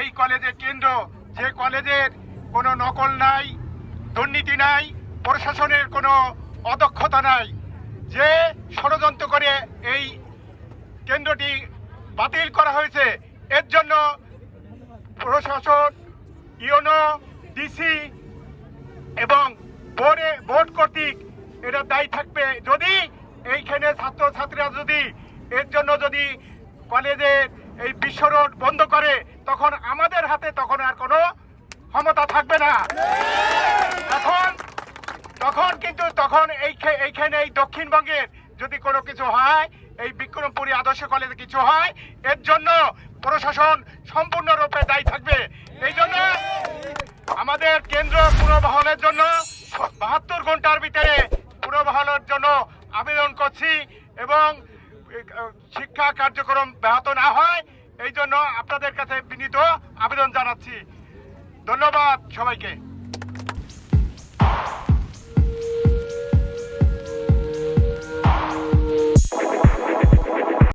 এই কলেজের কেন্দ্র, যে কলেজের কোনো নকল নাই, দুর্নীতি নাই, প্রশাসনের কোনো অদক্ষতা নাই, যে ষড়যন্ত্র করে এই কেন্দ্রটি বাতিল করা হয়েছে, এর জন্য প্রশাসন, ইউনো, ডিসি এবং বোর্ডে, বোর্ড কর্তৃক এটা দায়ী থাকবে। যদি এইখানে ছাত্রছাত্রীরা যদি এর জন্য যদি কলেজের এই বিশ্ব রোড বন্ধ করে, তখন আমাদের হাতে তখন আর কোনো ক্ষমতা থাকবে না। তখন তখন কিন্তু, তখন এই এইখানে এই দক্ষিণবঙ্গের যদি কোনো কিছু হয়, এই বিক্রমপুরী আদর্শ কলেজে কিছু হয়, এর জন্য প্রশাসন সম্পূর্ণরূপে দায়ী থাকবে। এই জন্য আমাদের কেন্দ্র পুনর্বহলের জন্য বাহাত্তর ঘণ্টার ভিতরে পুনর্বহলের জন্য আবেদন করছি এবং শিক্ষা কার্যক্রম ব্যাহত না হয় এই জন্য আপনাদের কাছে বিনীত আবেদন জানাচ্ছি। ধন্যবাদ সবাইকে।